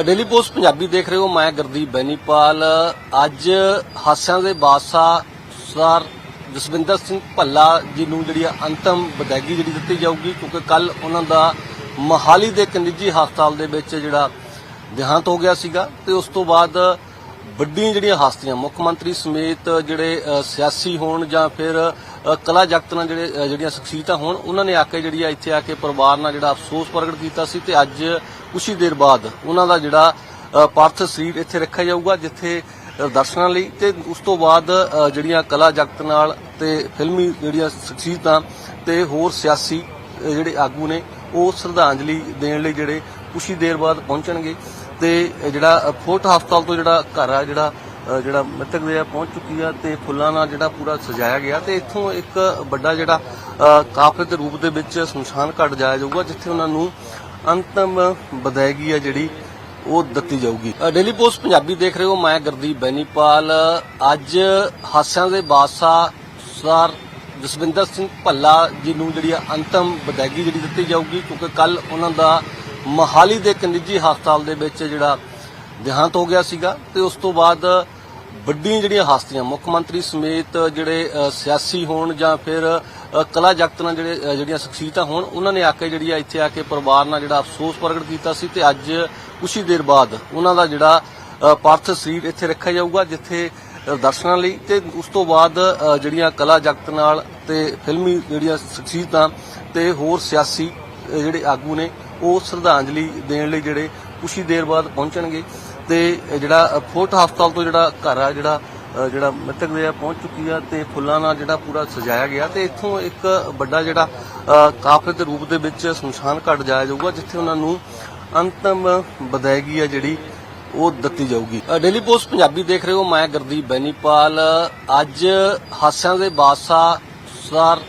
Daily post Punjabi ਦੇਖ ਰਹੇ ਹੋ, ਮੈਂ ਗੁਰਦੀਪ ਬੈਨੀਪਾਲ। ਅੱਜ ਹਾਸਿਆਂ ਦੇ ਬਾਦਸ਼ਾਹ ਸਰ ਜਸਵਿੰਦਰ ਸਿੰਘ ਭੱਲਾ ਜੀ ਨੂੰ ਜਿਹੜੀ ਆ ਅੰਤਮ ਵਿਦਾਇਗੀ ਜਿਹੜੀ ਦਿੱਤੀ ਜਾਊਗੀ, ਕਿਉਂਕਿ ਕੱਲ ਉਹਨਾਂ ਦਾ ਮਹਾਲੀ ਦੇ ਇੱਕ ਨਿੱਜੀ ਹਸਪਤਾਲ ਦੇ ਵਿੱਚ ਜਿਹੜਾ ਦੇਹਾਂਤ ਹੋ ਗਿਆ ਸੀਗਾ ਤੇ ਉਸ ਤੋਂ ਬਾਅਦ ਵੱਡੀਆਂ ਜਿਹੜੀਆਂ ਹਸਤੀਆਂ, ਮੁੱਖ ਮੰਤਰੀ ਸਮੇਤ ਜਿਹੜੇ ਸਿਆਸੀ ਹੋਣ ਜਾਂ ਫਿਰ ਕਲਾ ਜਗਤ ਨਾਲ ਜਿਹੜੇ ਜਿਹੜੀਆਂ ਸ਼ਖਸੀਅਤਾਂ ਹੋਣ, ਉਹਨਾਂ ਨੇ ਆ ਕੇ ਜਿਹੜੀ ਆ ਇੱਥੇ ਆ ਕੇ ਪਰਿਵਾਰ ਨਾਲ ਜਿਹੜਾ ਅਫਸੋਸ ਪ੍ਰਗਟ ਕੀਤਾ ਸੀ ਤੇ ਅੱਜ ਕੁਝ ਹੀ ਦੇਰ ਬਾਅਦ ਉਹਨਾਂ ਦਾ ਜਿਹੜਾ ਪਾਰਥ ਸਰੀਰ ਇੱਥੇ ਰੱਖਿਆ ਜਾਊਗਾ, ਜਿੱਥੇ ਦਰਸ਼ਨਾਂ ਲਈ ਤੇ ਉਸ ਤੋਂ ਬਾਅਦ ਜਿਹੜੀਆਂ ਕਲਾ ਜਗਤ ਨਾਲ ਤੇ ਫਿਲਮੀ ਜਿਹੜੀਆਂ ਸ਼ਖਸੀਅਤਾਂ ਤੇ ਹੋਰ ਸਿਆਸੀ ਜਿਹੜੇ ਆਗੂ ਨੇ, ਉਹ ਸ਼ਰਧਾਂਜਲੀ ਦੇਣ ਲਈ ਜਿਹੜੇ ਕੁਝ ਹੀ ਦੇਰ ਬਾਅਦ ਪਹੁੰਚਣਗੇ ਤੇ ਜਿਹੜਾ ਫੋਰਟ ਹਸਪਤਾਲ ਤੋਂ ਜਿਹੜਾ ਘਰ ਆ, ਜਿਹੜਾ ਜਿਹੜਾ ਮ੍ਰਿਤਕ ਦੇ ਆ, ਪਹੁੰਚ ਚੁੱਕੀ ਆ ਤੇ ਫੁੱਲਾਂ ਨਾਲ ਜਿਹੜਾ ਪੂਰਾ ਸਜਾਇਆ ਗਿਆ ਤੇ ਇੱਥੋਂ ਇੱਕ ਵੱਡਾ ਜਿਹੜਾ ਕਾਫਲੇ ਦੇ ਰੂਪ ਦੇ ਵਿੱਚ ਸ਼ਮਸ਼ਾਨ ਘਾਟ ਜਾਇਆ ਜਾਊਗਾ, ਜਿੱਥੇ ਉਹਨਾਂ ਨੂੰ ਅੰਤਮ ਵਿਦਾਇਗੀ ਆ ਜਿਹੜੀ ਉਹ ਦਿੱਤੀ ਜਾਊਗੀ। ਡੇਲੀ ਪੋਸਟ ਪੰਜਾਬੀ ਦੇਖ ਰਹੇ ਹੋ, ਮੈਂ ਗੁਰਦੀਪ ਬੈਨੀਪਾਲ। ਅੱਜ ਹਾਸਿਆਂ ਦੇ ਬਾਦਸ਼ਾਹ ਸਰ ਜਸਵਿੰਦਰ ਸਿੰਘ ਭੱਲਾ ਜੀ ਨੂੰ ਜਿਹੜੀ ਆ ਅੰਤਮ ਵਿਦਾਇਗੀ ਜਿਹੜੀ ਦਿੱਤੀ ਜਾਊਗੀ, ਕਿਉਂਕਿ ਕੱਲ ਉਹਨਾਂ ਦਾ ਮਹਾਲੀ ਦੇ ਇੱਕ ਨਿੱਜੀ ਹਸਪਤਾਲ ਦੇ ਵਿੱਚ ਜਿਹੜਾ ਦੇਹਾਂਤ ਹੋ ਗਿਆ ਸੀਗਾ ਤੇ ਉਸ ਤੋਂ ਬਾਅਦ ਵੱਡੀਆਂ ਜਿਹੜੀਆਂ ਹਸਤੀਆਂ, ਮੁੱਖ ਮੰਤਰੀ ਸਮੇਤ ਜਿਹੜੇ ਸਿਆਸੀ ਹੋਣ ਜਾਂ ਫਿਰ ਕਲਾ ਜਗਤ ਨਾਲ ਜਿਹੜੇ ਜਿਹੜੀਆਂ ਸ਼ਖਸੀਅਤਾਂ ਹੋਣ, ਉਹਨਾਂ ਨੇ ਆ ਕੇ ਜਿਹੜੀ ਆ ਇੱਥੇ ਆ ਕੇ ਪਰਿਵਾਰ ਨਾਲ ਜਿਹੜਾ ਅਫਸੋਸ ਪ੍ਰਗਟ ਕੀਤਾ ਸੀ ਤੇ ਅੱਜ ਕੁਝ ਹੀ ਦੇਰ ਬਾਅਦ ਉਹਨਾਂ ਦਾ ਜਿਹੜਾ ਪਾਰਥ ਸਰੀਰ ਇੱਥੇ ਰੱਖਿਆ ਜਾਊਗਾ, ਜਿੱਥੇ ਦਰਸ਼ਨਾਂ ਲਈ ਤੇ ਉਸ ਤੋਂ ਬਾਅਦ ਜਿਹੜੀਆਂ ਕਲਾ ਜਗਤ ਨਾਲ ਤੇ ਫਿਲਮੀ ਜਿਹੜੀਆਂ ਸ਼ਖਸੀਅਤਾਂ ਤੇ ਹੋਰ ਸਿਆਸੀ ਜਿਹੜੇ ਆਗੂ ਨੇ, ਉਹ ਸ਼ਰਧਾਂਜਲੀ ਦੇਣ ਲਈ ਜਿਹੜੇ ਕੁਝ ਹੀ ਦੇਰ ਬਾਅਦ ਪਹੁੰਚਣਗੇ ਤੇ ਜਿਹੜਾ ਫੋਰਟ ਹਸਪਤਾਲ ਤੋਂ ਜਿਹੜਾ ਘਰ ਆ, ਜਿਹੜਾ ਜਿਹੜਾ ਮ੍ਰਿਤਕ ਦੇ ਆ, ਪਹੁੰਚ ਚੁੱਕੀ ਆ ਤੇ ਫੁੱਲਾਂ ਨਾਲ ਜਿਹੜਾ ਪੂਰਾ ਸਜਾਇਆ ਗਿਆ ਤੇ ਇੱਥੋਂ ਇੱਕ ਵੱਡਾ ਜਿਹੜਾ ਕਾਫਲੇ ਦੇ ਰੂਪ ਦੇ ਵਿੱਚ ਸ਼ਮਸ਼ਾਨ ਘਾਟ ਜਾਇਆ ਜਾਊਗਾ, ਜਿੱਥੇ ਉਹਨਾਂ ਨੂੰ ਅੰਤਮ ਵਿਦਾਇਗੀ ਆ ਜਿਹੜੀ ਉਹ ਦਿੱਤੀ ਜਾਊਗੀ। ਡੇਲੀ ਪੋਸਟ ਪੰਜਾਬੀ ਦੇਖ ਰਹੇ ਹੋ, ਮੈਂ ਗੁਰਦੀਪ ਬੈਨੀਪਾਲ। ਅੱਜ ਹਾਸਿਆਂ ਦੇ ਬਾਦਸ਼ਾਹ ਸਰ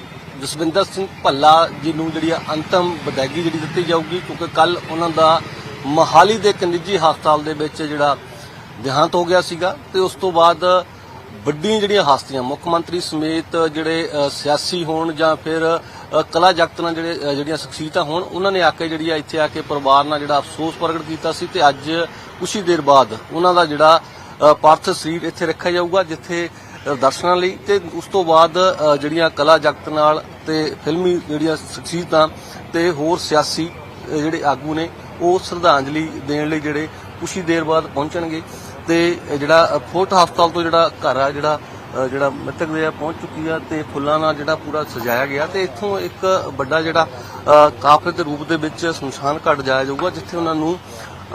ਜਸਵਿੰਦਰ ਸਿੰਘ ਭੱਲਾ ਜੀ ਨੂੰ ਜਿਹੜੀ ਆ ਅੰਤਮ ਵਿਦਾਇਗੀ ਜਿਹੜੀ ਦਿੱਤੀ ਜਾਊਗੀ, ਕਿਉਂਕਿ ਕੱਲ ਉਹਨਾਂ ਦਾ ਮਹਾਲੀ ਦੇ ਇੱਕ ਨਿੱਜੀ ਹਸਪਤਾਲ ਦੇ ਵਿੱਚ ਜਿਹੜਾ ਦੇਹਾਂਤ ਹੋ ਗਿਆ ਸੀਗਾ ਤੇ ਉਸ ਤੋਂ ਬਾਅਦ ਵੱਡੀਆਂ ਜਿਹੜੀਆਂ ਹਸਤੀਆਂ, ਮੁੱਖ ਮੰਤਰੀ ਸਮੇਤ ਜਿਹੜੇ ਸਿਆਸੀ ਹੋਣ ਜਾਂ ਫਿਰ ਕਲਾ ਜਗਤ ਨਾਲ ਜਿਹੜੇ ਜਿਹੜੀਆਂ ਸ਼ਖਸੀਅਤਾਂ ਹੋਣ, ਉਹਨਾਂ ਨੇ ਆ ਕੇ ਜਿਹੜੀ ਆ ਇੱਥੇ ਆ ਕੇ ਪਰਿਵਾਰ ਨਾਲ ਜਿਹੜਾ ਅਫਸੋਸ ਪ੍ਰਗਟ ਕੀਤਾ ਸੀ ਤੇ ਅੱਜ ਕੁਝ ਹੀ ਦੇਰ ਬਾਅਦ ਉਹਨਾਂ ਦਾ ਜਿਹੜਾ ਪਾਰਥ ਸਰੀਰ ਇੱਥੇ ਰੱਖਿਆ ਜਾਊਗਾ, ਜਿੱਥੇ ਦਰਸ਼ਨਾਂ ਲਈ ਤੇ ਉਸ ਤੋਂ ਬਾਅਦ ਜਿਹੜੀਆਂ ਕਲਾ ਜਗਤ ਨਾਲ ਤੇ ਫਿਲਮੀ ਜਿਹੜੀਆਂ ਸ਼ਖਸੀਅਤਾਂ ਤੇ ਹੋਰ ਸਿਆਸੀ ਜਿਹੜੇ ਆਗੂ ਨੇ ਉਹ ਸ਼ਰਧਾਂਜਲੀ ਦੇਣ ਲਈ ਜਿਹੜੇ ਕੁਝ ਹੀ ਦੇਰ ਬਾਅਦ ਪਹੁੰਚਣਗੇ। ਤੇ ਜਿਹੜਾ ਫੋਰਟ ਹਸਪਤਾਲ ਤੋਂ ਜਿਹੜਾ ਘਰ ਆ, ਜਿਹੜਾ ਜਿਹੜਾ ਮ੍ਰਿਤਕ ਦੇ ਆ, ਪਹੁੰਚ ਚੁੱਕੀ ਆ ਤੇ ਫੁੱਲਾਂ ਨਾਲ ਜਿਹੜਾ ਪੂਰਾ ਸਜਾਇਆ ਗਿਆ ਤੇ ਇੱਥੋਂ ਇੱਕ ਵੱਡਾ ਜਿਹੜਾ ਕਾਫਲੇ ਦੇ ਰੂਪ ਦੇ ਵਿੱਚ ਸ਼ਮਸ਼ਾਨ ਘਾਟ ਜਾਇਆ ਜਾਊਗਾ, ਜਿੱਥੇ ਉਹਨਾਂ ਨੂੰ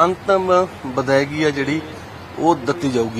ਅੰਤਮ ਵਿਦਾਇਗੀ ਆ ਜਿਹੜੀ ਉਹ ਦਿੱਤੀ ਜਾਊਗੀ।